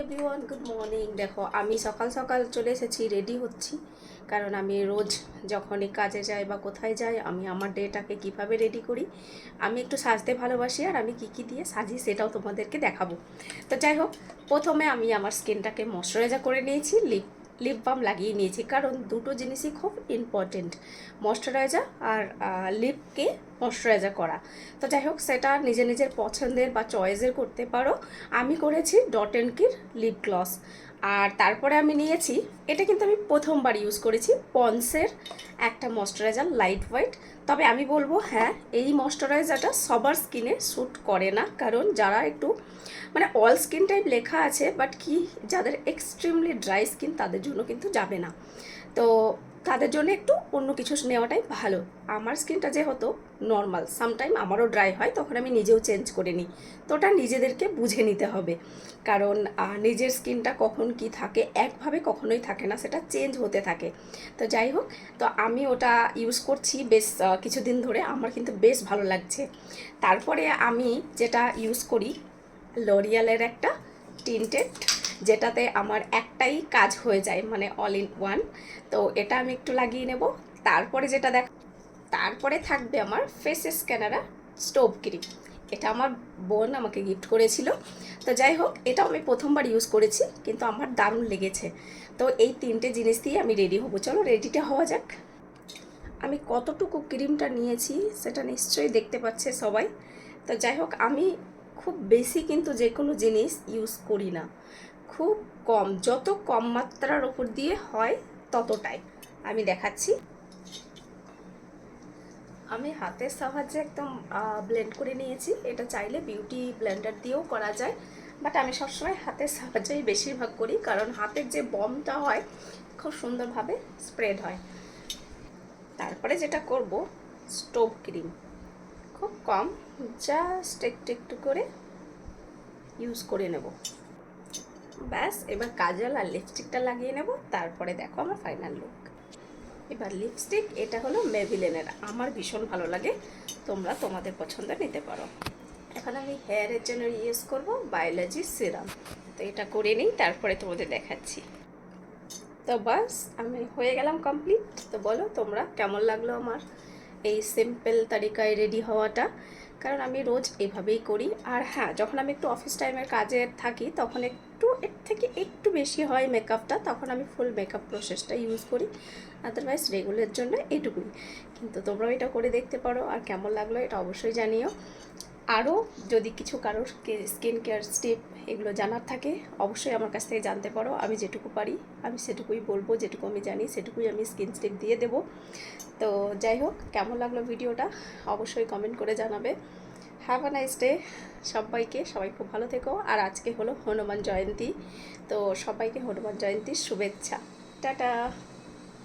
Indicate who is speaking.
Speaker 1: Everyone good morning দেখো, আমি সকাল সকাল চলে এসেছি রেডি হচ্ছি। কারণ আমি রোজ যখনই কাজে যাই বা কোথায় যাই, আমি আমার ডেটাকে কীভাবে রেডি করি, আমি একটু সাজতে ভালোবাসি আর আমি কী কী দিয়ে সাজি সেটাও তোমাদেরকে দেখাবো। তো যাই হোক, প্রথমে আমি আমার স্কিনটাকে ময়শ্চারাইজার করে নিয়েছি লিপ লিপ বাম লাগিয়ে নিয়েছি। কারণ দুটো জিনিসই খুব ইম্পর্টেন্ট ময়শ্চারাইজার আর লিপকে ময়শ্চারাইজার করা। তো যাই হোক, সেটা নিজের নিজের পছন্দের বা চয়েসের করতে পারো। আমি করেছি Dot and Kiir lip gloss আর তারপরে আমি নিয়েছি, এটা কিন্তু আমি প্রথমবার ইউজ করেছি, পন্সের একটা ময়শ্চারাইজার লাইট হোয়াইট তবে আমি বলব হ্যাঁ এই ময়শ্চারাইজারটা সবার স্কিনে স্যুট করে না। কারণ যারা একটু মানে অল স্কিন টাইপ লেখা আছে বাট কি, যাদের এক্সট্রিমলি ড্রাই স্কিন তাদের জন্য কিন্তু যাবে না। তো তাদের জন্য একটু অন্য কিছু নেওয়াটাই ভালো। আমার স্কিনটা যেহেতু নর্মাল সামটাইম আমারও ড্রাই হয়, তখন আমি নিজেও চেঞ্জ করে নিই। তো ওটা নিজেদেরকে বুঝে নিতে হবে। কারণ নিজের স্কিনটা কখন কি থাকে, একভাবে কখনোই থাকে না, সেটা চেঞ্জ হতে থাকে। তো যাই হোক, তো আমি ওটা ইউজ করছি বেশ কিছুদিন ধরে, আমার কিন্তু বেশ ভালো লাগছে। তারপরে আমি যেটা ইউজ করি লরিয়ালের একটা টিন্টেড যেটাতে আমার একটাই কাজ হয়ে যায় মানে অল ইন ওয়ান তো এটা আমি একটু লাগিয়ে নেব। তারপরে যেটা দেখ, তারপরে থাকবে আমার ফেস স্ক্যানারা স্টোভ ক্রিম এটা আমার বোন আমাকে গিফট করেছিল। তো যাই হোক এটা আমি প্রথমবার ইউজ করেছি, কিন্তু আমার দারুণ লেগেছে। তো এই তিনটে জিনিস দিয়ে আমি রেডি হব। চলো রেডিটা হওয়া যাক। আমি কতটুকু ক্রিমটা নিয়েছি সেটা নিশ্চয়ই দেখতে পাচ্ছে সবাই। তো যাই হোক, আমি খুব বেশি কিন্তু যে কোনো জিনিস ইউজ করি না। খুব কম, যত কম মাত্রার ওপর দিয়ে হয় ততটাই। আমি দেখাচ্ছি। আমি হাতের সাহায্যে একদম ব্লেন্ড করে নিয়েছি। এটা চাইলে বিউটি ব্লেন্ডার দিয়েও করা যায়। বাট আমি সবসময় হাতের সাহায্যেই বেশিরভাগ করি, কারণ হাতের যে বমটা হয়, খুব সুন্দরভাবে স্প্রেড হয়। তারপরে যেটা করব স্টোভ ক্রিম খুব কম জাস্ট একটু একটু করে ইউজ করে নেব। ব্যাস, এবার কাজল আর লিপস্টিকটা লাগিয়ে নেব, তারপরে দেখো আমার ফাইনাল লুক এবার লিপস্টিক এটা হলো মেভিলেনের আমার ভীষণ ভালো লাগে, তোমরা তোমাদের পছন্দ নিতে পারো। এখন আমি হেয়ারের জন্য ইউজ করব বায়োলজি সিরাম তো এটা করে নিই, তারপরে তোমাদের দেখাচ্ছি। তো বাস আমি হয়ে গেলাম কমপ্লিট তো বলো, তোমরা কেমন লাগল আমার এই সিম্পল তালিকায় রেডি হওয়াটা? কারণ আমি রোজ এভাবেই করি। আর হ্যাঁ যখন আমি একটু অফিস টাইমের কাজে থাকি, তখন একটু, এর থেকে একটু বেশি হয় মেকআপটা তখন আমি ফুল মেকআপ প্রসেসটা ইউজ করি। আদারওয়াইজ রেগুলার জন্য এটুকুই কিন্তু তোমরাও এটা করে দেখতে পারো, আর কেমন লাগল এটা অবশ্যই জানিও। আরও যদি কিছু কারোর স্কিন কেয়ার স্টেপ এগুলো জানার থাকে, অবশ্যই আমার কাছ থেকে জানতে পারো। আমি যেটুকু পারি, আমি সেটুকুই বলব, যেটুকু আমি জানি, সেটুকুই আমি স্কিন স্টেপ দিয়ে দেবো। তো যাই হোক, কেমন লাগল ভিডিওটা? অবশ্যই কমেন্ট করে জানাবে। হ্যাভ আ নাইস ডে সবাইকে, সবাই খুব ভালো থেকো। আর আজকে হলো হনুমান জয়ন্তী, তো সবাইকে হনুমান জয়ন্তীর শুভেচ্ছা। টাটা!